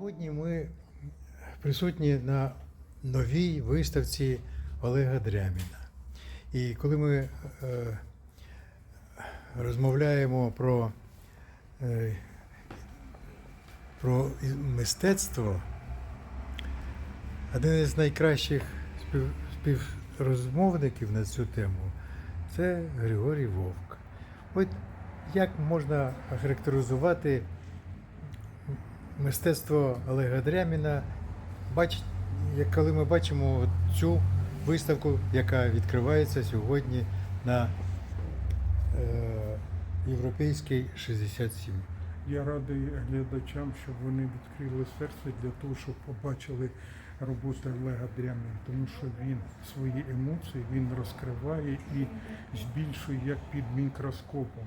Сьогодні ми присутні на новій виставці Олега Дряміна. І коли ми е, розмовляємо про, е, про мистецтво, один із найкращих спів, співрозмовників на цю тему це Григорій Вовк. От як можна характеризувати мистецтво Олега Дряміна, бач, коли ми бачимо цю виставку, яка відкривається сьогодні на е, Європейській 67. Я радий глядачам, щоб вони відкрили серце для того, щоб побачили роботу Олега Дряміна, тому що він свої емоції він розкриває і збільшує як під мікроскопом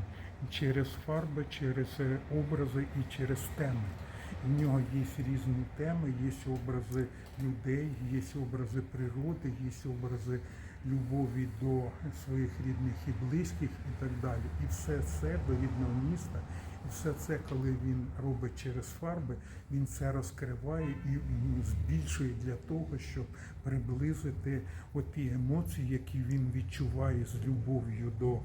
через фарби, через образи і через теми. В нього є різні теми, є образи людей, є образи природи, є образи любові до своїх рідних і близьких і так далі. І все це до рідного міста, і все це, коли він робить через фарби, він це розкриває і збільшує для того, щоб приблизити оті емоції, які він відчуває з любов'ю до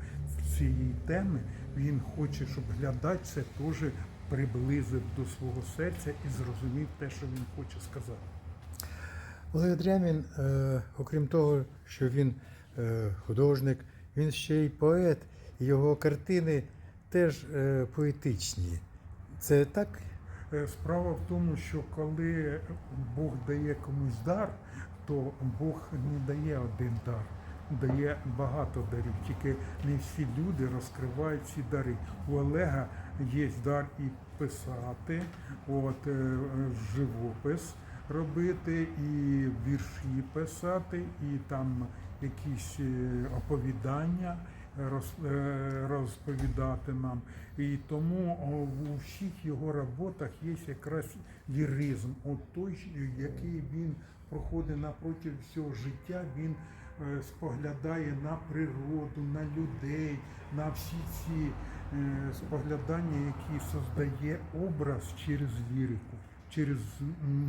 цієї теми. Він хоче, щоб глядач це теж приблизив до свого серця і зрозумів те, що він хоче сказати. Олег Дрямін, е, окрім того, що він е, художник, він ще й поет, його картини теж е, поетичні. Це так? Справа в тому, що коли Бог дає комусь дар, то Бог не дає один дар, дає багато дарів. Тільки не всі люди розкривають ці дари. У Олега є дар і писати, от е, живопис робити, і вірші писати, і там якісь е, оповідання е, розповідати нам. І тому о, у всіх його роботах є якраз ліризм. От той, який він проходить напроти всього життя, він споглядає на природу, на людей, на всі ці е, споглядання, які создає образ через лірику, через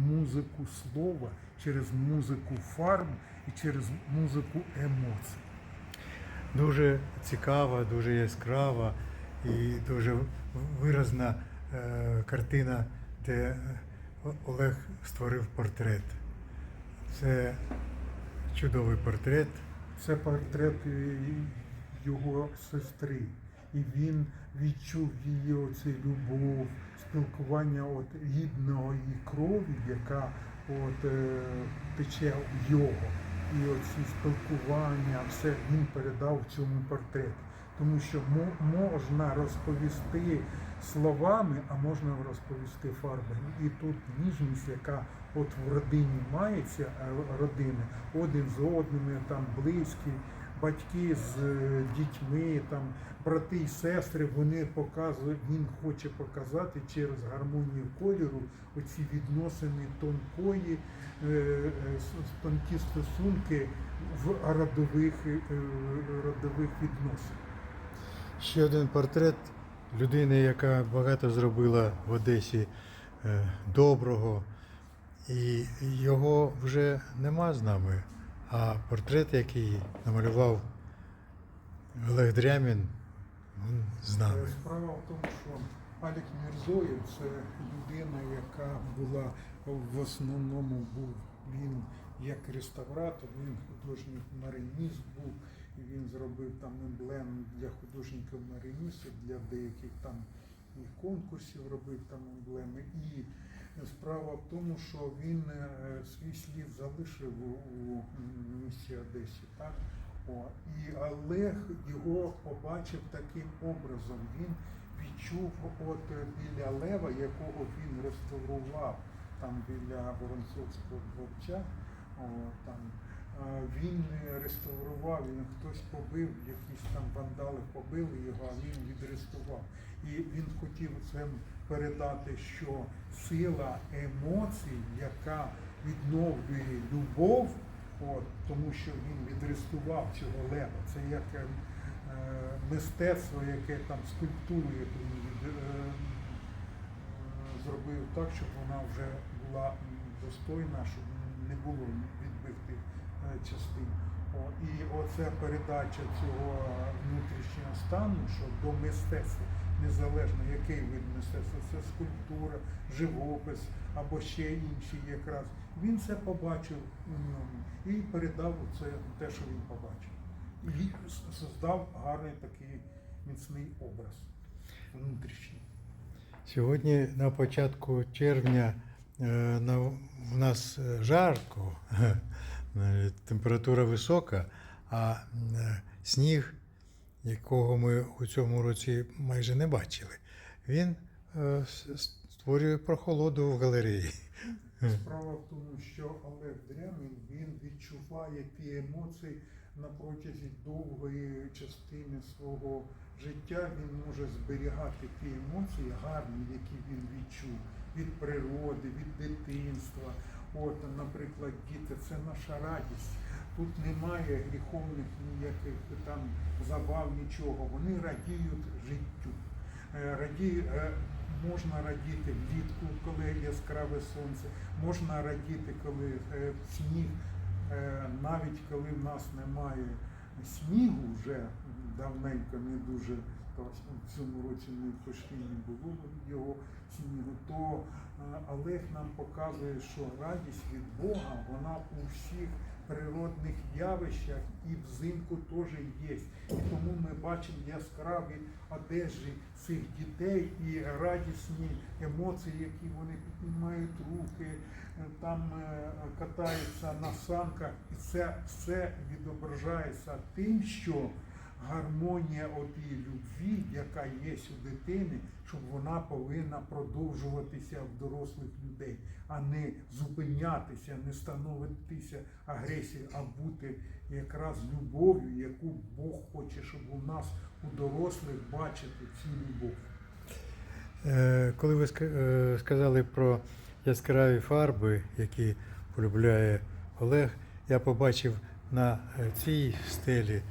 музику слова, через музику фарб і через музику емоцій. Дуже цікава, дуже яскрава і дуже виразна е, картина, де Олег створив портрет. Це чудовий портрет. Це портрет його сестри. І він відчув її оцю любов, спілкування от рідного її крові, яка от е, тече в його. І оці спілкування, все він передав в цьому портреті. Тому що можна розповісти словами, а можна розповісти фарбами. І тут ніжність, яка от в родині мається, е, родини, один з одними, там близькі, батьки з е, дітьми, там брати і сестри, вони показують, він хоче показати через гармонію кольору оці відносини тонкої, е, тонкі стосунки в родових, родових відносинах. Ще один портрет людини, яка багато зробила в Одесі е, доброго. І його вже нема з нами. А портрет, який намалював Олег Дрямін, він з нами. Е, Справа в тому, що Алік Мірзоєв це людина, яка була в основному був він як реставратор, він художній мариніст був, він зробив там емблем для художників мариністів, для деяких там і конкурсів робив там емблеми. І справа в тому, що він е, свій слід залишив у, місті Одесі. Так? О, і Олег його побачив таким образом. Він відчув от біля лева, якого він реставрував там біля Воронцовського дворця. О, там, він реставрував, він хтось побив, якісь там вандали побили його, а він відреставрував. І він хотів цим передати, що сила емоцій, яка відновлює любов, От, тому що він відрестував цього лева. Це як е, мистецтво, яке там скульптуру, яку він е, е, зробив так, щоб вона вже була достойна, щоб не було відбитих частин. О, і оця передача цього внутрішнього стану, що до мистецтва, незалежно який вид мистецтва, це скульптура, живопис або ще інші якраз. Він це побачив у ньому і передав це те, що він побачив. І создав гарний такий міцний образ внутрішній. Сьогодні на початку червня е, в нас жарко, температура висока, а е, сніг, якого ми у цьому році майже не бачили, він е, створює прохолоду в галереї. Справа в тому, що Олег Дрямін він відчуває ті емоції на протязі довгої частини свого життя. Він може зберігати ті емоції гарні, які він відчув від природи, від дитинства. От, наприклад, діти це наша радість. Тут немає гріховних ніяких там забав, нічого. Вони радіють життю. Е, Раді, е, можна радіти влітку, коли яскраве сонце, можна радіти, коли е, сніг, навіть коли в нас немає снігу, вже давненько не дуже, то в цьому році не почти не було його снігу, то е, Олег нам показує, що радість від Бога, вона у всіх природних явищах і взимку теж є. І тому ми бачимо яскраві одежі цих дітей і радісні емоції, які вони піднімають руки, е, там е, катаються на санках. І це все відображається тим, що гармонія отій любві, яка є у дитини, щоб вона повинна продовжуватися в дорослих людей, а не зупинятися, не становитися агресією, а бути якраз любов'ю, яку Бог хоче, щоб у нас у дорослих бачити цю любов. Е, Коли ви е, сказали про яскраві фарби, які полюбляє Олег, я побачив на е, цій стелі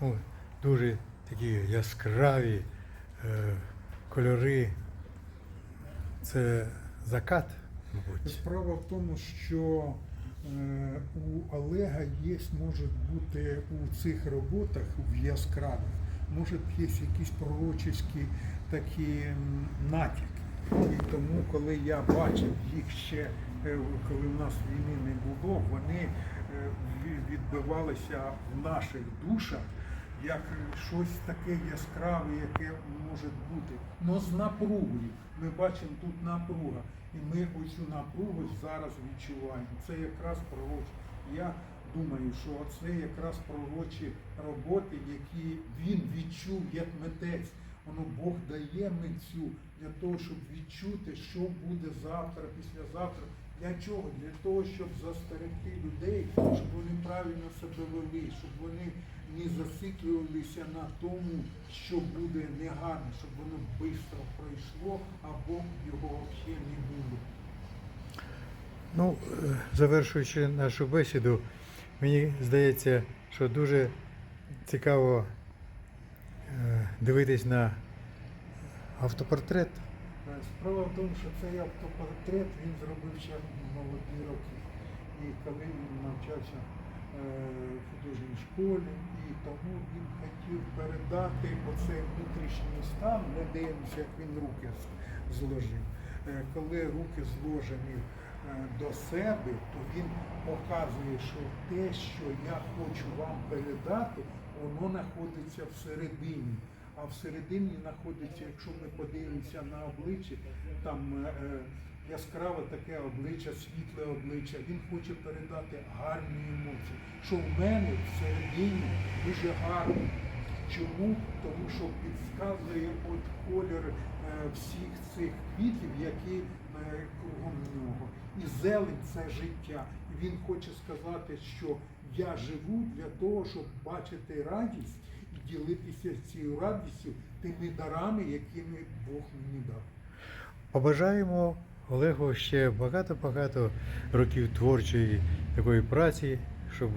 ну, дуже такі яскраві е, кольори. Це закат, мабуть. Справа в тому, що е, у Олега є, може бути у цих роботах в яскравих, може є якісь пророчеські такі натяки. І тому, коли я бачив їх ще, е, коли в нас війни не було, вони е, відбивалися в наших душах як щось таке яскраве, яке може бути. Но з напругою. Ми бачимо тут напруга. І ми оцю напругу зараз відчуваємо. Це якраз пророчі. Я думаю, що це якраз пророчі роботи, які він відчув як митець. Воно Бог дає митцю для того, щоб відчути, що буде завтра, післязавтра. Для чого? Для того, щоб застерегти людей, щоб вони правильно себе вели, щоб вони не зациклювалися на тому, що буде негарно, щоб воно швидко пройшло або його взагалі не було. Ну, е, завершуючи нашу бесіду, мені здається, що дуже цікаво е, дивитись на автопортрет. Е, Справа в тому, що цей автопортрет він зробив ще молоді роки. І коли він навчався е, в художній школі, і тому він хотів передати оцей внутрішній стан, ми дивимося, як він руки зложив. Е, Коли руки зложені до себе, то він показує, що те, що я хочу вам передати, воно знаходиться всередині. А всередині знаходиться, якщо ми подивимося на обличчя, там е, е, яскраве таке обличчя, світле обличчя. Він хоче передати гарні емоції. Що в мене всередині дуже гарно. Чому? Тому що підказує от колір е, всіх цих квітів, які кругом нього. І зелень це життя. Він хоче сказати, що я живу для того, щоб бачити радість ділитися цією радістю тими дарами, якими Бог мені дав. Побажаємо Олегу ще багато-багато років творчої такої праці, щоб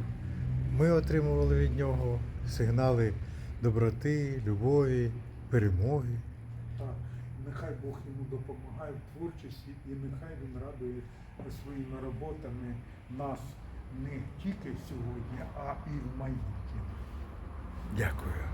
ми отримували від нього сигнали доброти, любові, перемоги. Так. нехай Бог йому допомагає в творчості і нехай він радує своїми роботами нас не тільки сьогодні, а і в майбутньому. Дякую.